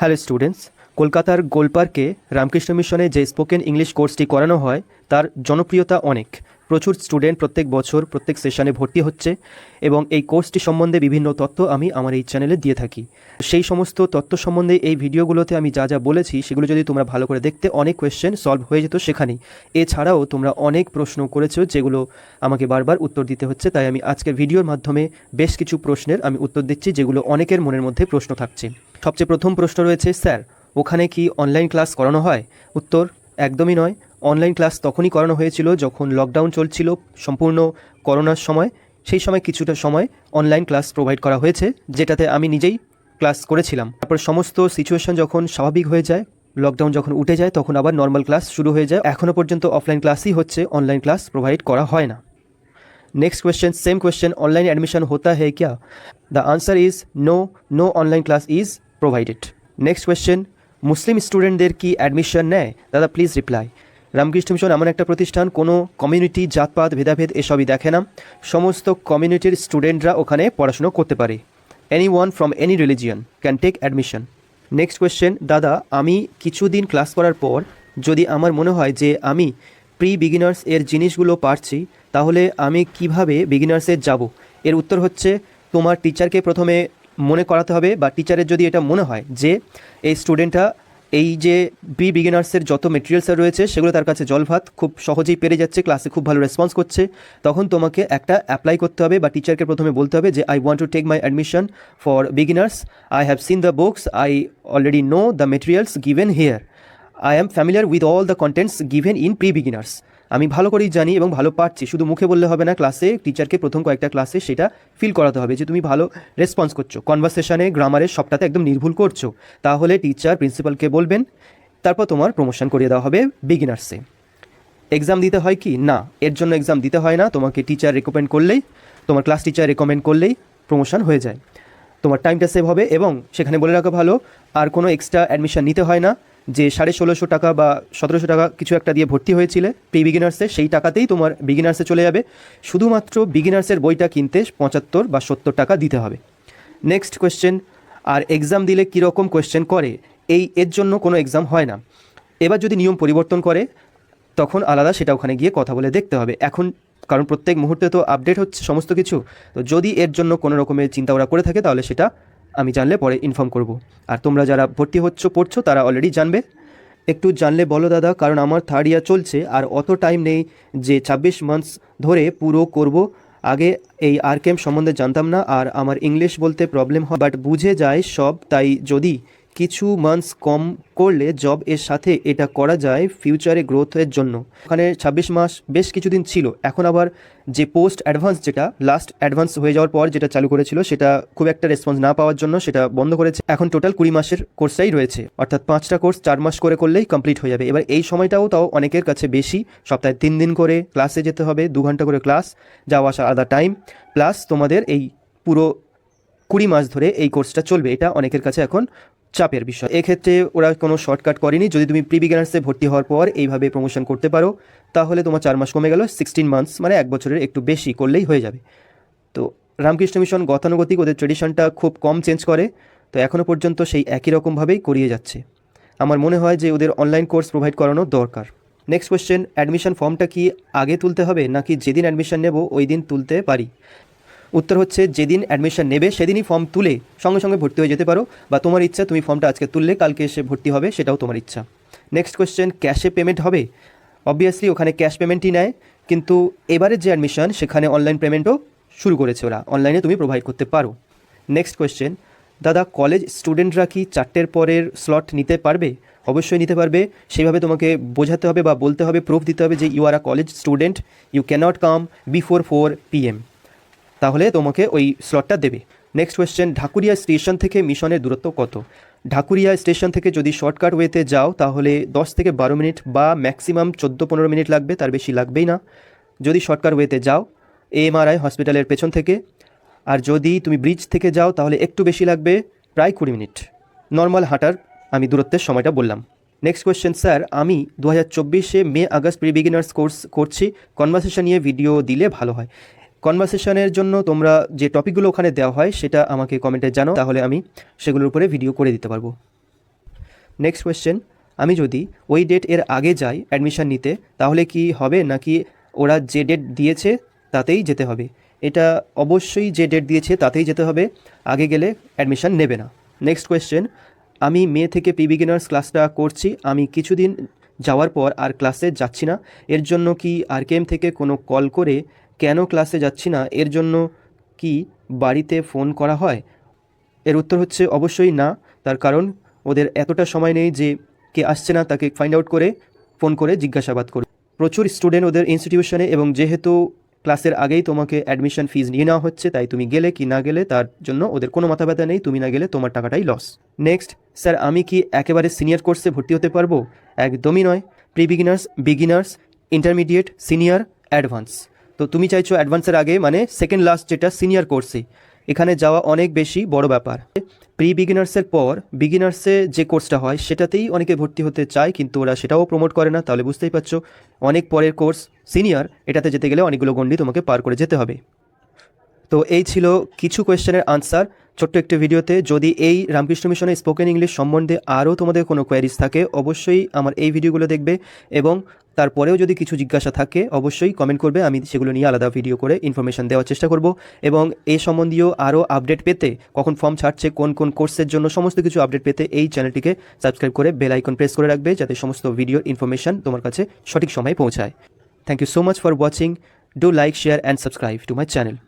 Hello students, কলকাতার গোলপার্কে রামকৃষ্ণ মিশনে যে স্পোকেন ইংলিশ কোর্সটি করানো হয়, তার জনপ্রিয়তা অনেক। প্রচুর স্টুডেন্ট প্রত্যেক বছর, প্রত্যেক সেশনে ভর্তি হচ্ছে এবং এই কোর্সটি সম্বন্ধে বিভিন্ন তথ্য আমি আমার এই চ্যানেলে দিয়ে থাকি। সেই সমস্ত তথ্য সম্বন্ধে এই ভিডিওগুলোতে আমি যা যা বলেছি, সেগুলো যদি তোমরা ভালো করে দেখতে অনেক কোয়েশ্চেন সলভ হয়ে যেত সেখানেই। এছাড়াও তোমরা অনেক প্রশ্ন করেছ যেগুলো আমাকে বারবার উত্তর দিতে হচ্ছে, তাই আমি আজকের ভিডিওর মাধ্যমে বেশ কিছু প্রশ্নের আমি উত্তর দিচ্ছি, যেগুলো অনেকের মনের মধ্যে প্রশ্ন থাকছে। সবচেয়ে প্রথম প্রশ্ন রয়েছে, স্যার, ওখানে কি অনলাইন ক্লাস করানো হয়? উত্তর, একদমই নয়। অনলাইন ক্লাস তখনই করানো হয়েছিল যখন লকডাউন চলছিল, সম্পূর্ণ করোনার সময়। সেই সময় কিছুটা সময় অনলাইন ক্লাস প্রোভাইড করা হয়েছে, যেটাতে আমি নিজেই ক্লাস করেছিলাম। তারপর সমস্ত সিচুয়েশন যখন স্বাভাবিক হয়ে যায় লকডাউন যখন উঠে যায়, তখন আবার নর্মাল ক্লাস শুরু হয়ে যায়। এখনও পর্যন্ত অফলাইন ক্লাসই হচ্ছে অনলাইন ক্লাস প্রোভাইড করা হয় না। Next question same question online admission হতা হে ক্যা? The answer is no no online class is provided next question Muslim স্টুডেন্টদের কি অ্যাডমিশন নেয়? দাদা প্লিজ রিপ্লাই রামকৃষ্ণ মিশন, এমন একটা প্রতিষ্ঠান, কোনো কমিউনিটি জাতপাত, ভেদাভেদ এসবই দেখে না। সমস্ত কমিউনিটির স্টুডেন্টরা ওখানে পড়াশুনো করতে পারে। Any one from any religion can take admission next question দাদা, আমি কিছুদিন ক্লাস করার পর, যদি আমার মনে হয় যে আমি প্রি বিগিনার্স এর জিনিসগুলো পারছি, তাহলে আমি কীভাবে বিগিনার্সের যাব? এর উত্তর হচ্ছে, তোমার টিচারকে প্রথমে মনে করাতে হবে বা টিচারের যদি এটা মনে হয় যে এই স্টুডেন্টটা এই যে বি বিগিনার্সের যত মেটেরিয়ালস রয়েছে, সেগুলো তার কাছে জল ভাত খুব সহজেই পেরে যাচ্ছে ক্লাসে খুব ভালো রেসপন্স করছে, তখন তোমাকে একটা অ্যাপ্লাই করতে হবে বা টিচারকে প্রথমে বলতে হবে যে I want to take my admission for beginners I have seen the books I already know the materials given here I am familiar with all the contents given in pre beginners আমি ভালো করেই জানি এবং ভালো পারছি। শুধু মুখে বললে হবে না ক্লাসে টিচারকে প্রথম কয়েকটা ক্লাসে সেটা ফিল করাতে হবে যে তুমি ভালো রেসপন্স করছ। কনভারসেশনে গ্রামারের সবটাতে একদম নির্ভুল করছ। তাহলে টিচার প্রিন্সিপালকে বলবেন, তারপর তোমার প্রমোশন করিয়ে দেওয়া হবে বিগিনার্সে এক্সাম দিতে হয় কি? না, এর জন্য এক্সাম দিতে হয় না। তোমাকে টিচার রেকমেন্ড করলেই, তোমার ক্লাস টিচার রেকমেন্ড করলেই প্রমোশন হয়ে যায়। তোমার টাইমটা সেভ হবে এবং সেখানে বলে রাখা ভালো, আর কোনো এক্সট্রা অ্যাডমিশন নিতে হয় না। যে সাড়ে ষোলোশো টাকা বা সতেরোশো টাকা কিছু একটা দিয়ে ভর্তি হয়েছিলে প্রি বিগিনার্সে, সেই টাকাতেই তোমার বিগিনার্সে চলে যাবে। শুধুমাত্র বিগিনার্সের বইটা কিনতে পঁচাত্তর বা সত্তর টাকা দিতে হবে। নেক্সট কোয়েশ্চেন আর এক্সাম দিলে কীরকম কোয়েশ্চেন করে? এই, এর জন্য কোনো এক্সাম হয় না। এবার যদি নিয়ম পরিবর্তন করে, তখন আলাদা সেটা ওখানে গিয়ে কথা বলে দেখতে হবে। এখন, কারণ প্রত্যেক মুহূর্তে তো আপডেট হচ্ছে সমস্ত কিছু। তো যদি এর জন্য কোনো রকমের চিন্তা ওরা করে থাকে, তাহলে সেটা আমি জানলে পরে ইনফর্ম করব। আর তোমরা যারা ভর্তি হচ্ছ, পড়ছো, তারা অলরেডি জানবে। একটু জানলে বলো দাদা, কারণ আমার থার্ড ইয়ার চলছে, আর অত টাইম নেই যে ছাব্বিশ মান্থস ধরে পুরো করব। আগে এই আর কেম সম্বন্ধে জানতাম না, আর আমার ইংলিশ বলতে প্রবলেম হয় বাট বুঝে যায় সব, তাই যদি কিছু মান্থস কম করলে জব এর সাথে এটা করা যায় ফিউচারে গ্রোথের জন্য। ওখানে ছাব্বিশ মাস বেশ কিছুদিন ছিল। এখন আবার যে পোস্ট অ্যাডভান্স যেটা লাস্ট অ্যাডভান্স হয়ে যাওয়ার পর যেটা চালু করেছিল, সেটা খুব একটা রেসপন্স না পাওয়ার জন্য সেটা বন্ধ করেছে। এখন টোটাল কুড়ি মাসের কোর্সটাই রয়েছে। অর্থাৎ পাঁচটা কোর্স চার মাস করে করলেই কমপ্লিট হয়ে যাবে। এবার এই সময়টাও তাও অনেকের কাছে বেশি। সপ্তাহে তিন দিন করে ক্লাসে যেতে হবে, দু ঘণ্টা করে ক্লাস যাওয়া আসা আলাদা টাইম প্লাস তোমাদের এই পুরো কুড়ি মাস ধরে এই কোর্সটা চলবে। এটা অনেকের কাছে এখন চাপের বিষয়। এক্ষেত্রে ওরা কোনো শর্টকাট করেনি। যদি তুমি প্রি বিগিনার্সে ভর্তি হওয়ার পর এইভাবে প্রমোশন করতে পারো, তাহলে তোমার চার মাস কমে গেল। সিক্সটিন মান্থস মানে এক বছরের একটু বেশি করলেই হয়ে যাবে। তো রামকৃষ্ণ মিশন গতানুগতিক, ওদের ট্রেডিশনটা খুব কম চেঞ্জ করে। তো এখনও পর্যন্ত সেই একই রকমভাবেই করিয়ে যাচ্ছে। আমার মনে হয় যে ওদের অনলাইন কোর্স প্রোভাইড করানো দরকার। নেক্সট কোয়েশ্চেন অ্যাডমিশন ফর্মটা কি আগে তুলতে হবে, নাকি যেদিন অ্যাডমিশন নেব, ওই দিন তুলতে পারি? উত্তর হচ্ছে যেদিন অ্যাডমিশন নেবে, সেদিনই ফর্ম তুলে সঙ্গে সঙ্গে ভর্তি হয়ে যেতে পারো। বা তোমার ইচ্ছা, তুমি ফর্মটা আজকে তুললে, কালকে এসে ভর্তি হবে, সেটাও তোমার ইচ্ছা। নেক্সট কোয়েশ্চেন ক্যাশে পেমেন্ট হবে? অবভিয়াসলি ওখানে ক্যাশ পেমেন্টই নেয়, কিন্তু এবারের যে অ্যাডমিশন সেখানে অনলাইন পেমেন্টও শুরু করেছে ওরা। অনলাইনে তুমি প্রোভাইড করতে পারো। নেক্সট কোয়েশ্চেন দাদা কলেজ স্টুডেন্টরা কি চারটের পরের স্লট নিতে পারবে? অবশ্যই নিতে পারবে। সেইভাবে তোমাকে বোঝাতে হবে বা বলতে হবে প্রুফ দিতে হবে যে you are a college student you cannot come before four PM তাহলে তোমাকে ওই স্লটটা দেবে। নেক্সট কোয়েশ্চেন ঢাকুরিয়া স্টেশন থেকে মিশনের দূরত্ব কত? ঢাকুরিয়া স্টেশন থেকে যদি শর্টকাট ওয়েতে যাও, তাহলে দশ থেকে বারো মিনিট বা ম্যাক্সিমাম চোদ্দ পনেরো মিনিট লাগবে, তার বেশি লাগবেই না। যদি শর্টকাট ওয়েতে যাও এএমআরআই হসপিটালের পেছন থেকে। আর যদি তুমি ব্রিজ থেকে যাও, তাহলে একটু বেশি লাগবে, প্রায় কুড়ি মিনিট। নর্মাল হাঁটার আমি দূরত্বের সময়টা বললাম। নেক্সট কোয়েশ্চেন স্যার আমি দু হাজার চব্বিশে May August pre beginners course করছি। কনভারসেশন নিয়ে ভিডিও দিলে ভালো হয়। কনভারসেশনের জন্য তোমরা যে টপিকগুলো ওখানে দেওয়া হয়, সেটা আমাকে কমেন্টে জানো তাহলে আমি সেগুলোর উপরে ভিডিও করে দিতে পারব। নেক্সট কোয়েশ্চেন আমি যদি ওই ডেট এর আগে যাই অ্যাডমিশান নিতে, তাহলে কি হবে নাকি ওরা যে ডেট দিয়েছে তাতেই যেতে হবে? এটা অবশ্যই যে ডেট দিয়েছে তাতেই যেতে হবে, আগে গেলে অ্যাডমিশান নেবে না। নেক্সট কোয়েশ্চেন আমি মে থেকে পি বিগিনার্স ক্লাসটা করছি, আমি কিছুদিন যাওয়ার পর আর ক্লাসে যাচ্ছি না, এর জন্য কি আর আরকেএম থেকে কোনো কল করে কেন ক্লাসে যাচ্ছি না? এর জন্য কি বাড়িতে ফোন করা হয়? এর উত্তর হচ্ছে অবশ্যই না। তার কারণ, ওদের এতটা সময় নেই যে কে আসছে না তাকে ফাইন্ড আউট করে, ফোন করে জিজ্ঞাসাবাদ করবে প্রচুর স্টুডেন্ট ওদের ইনস্টিটিউশনে এবং যেহেতু ক্লাসের আগেই তোমাকে অ্যাডমিশন ফিজ নিয়ে নেওয়া হচ্ছে, তাই তুমি গেলে কি না গেলে তার জন্য ওদের কোনো মাথা ব্যথা নেই, তুমি না গেলে তোমার টাকাটাই লস নেক্সট স্যার, আমি কি একেবারে সিনিয়র কোর্সে ভর্তি হতে পারব? একদমই নয়। Pre beginners beginners intermediate senior advance তো তুমি চাইছো অ্যাডভান্সের আগে মানে সেকেন্ড লাস্ট যেটা সিনিয়র কোর্সে এখানে যাওয়া অনেক বেশি বড় ব্যাপার। প্রি বিগিনার্সের পর বিগিনার্সে যে কোর্সটা হয়, সেটাতেই অনেকে ভর্তি হতে চায়, কিন্তু ওরা সেটাও প্রমোট করে না, তাহলে বুঝতেই পারছ। অনেক পরের কোর্স সিনিয়র এটাতে যেতে গেলে অনেকগুলো গণ্ডি তোমাকে পার করে যেতে হবে। তো এই ছিল কিছু কোয়েশ্চেনের আনসার ছোট্ট একটি ভিডিওতে যদি এই রামকৃষ্ণ মিশনের স্পোকেন ইংলিশ সম্বন্ধে আরও তোমাদের কোনো কোয়ারিজ থাকে, অবশ্যই আমার এই ভিডিওগুলো দেখবে এবং তারপরেও যদি কিছু জিজ্ঞাসা থাকে, অবশ্যই কমেন্ট করবে। আমি সেগুলো নিয়ে আলাদা ভিডিও করে ইনফরমেশন দেওয়ার চেষ্টা করব এবং এই সম্বন্ধীয় আরও আপডেট পেতে, কখন ফর্ম ছাড়ছে, কোন কোন কোর্সের জন্য সমস্ত কিছু আপডেট পেতে এই চ্যানেলটিকে সাবস্ক্রাইব করে বেল আইকন প্রেস করে রাখবে যাতে সমস্ত ভিডিওর ইনফরমেশন তোমার কাছে সঠিক সময়ে পৌঁছায়। Thank you so much for watching do like share and subscribe to my channel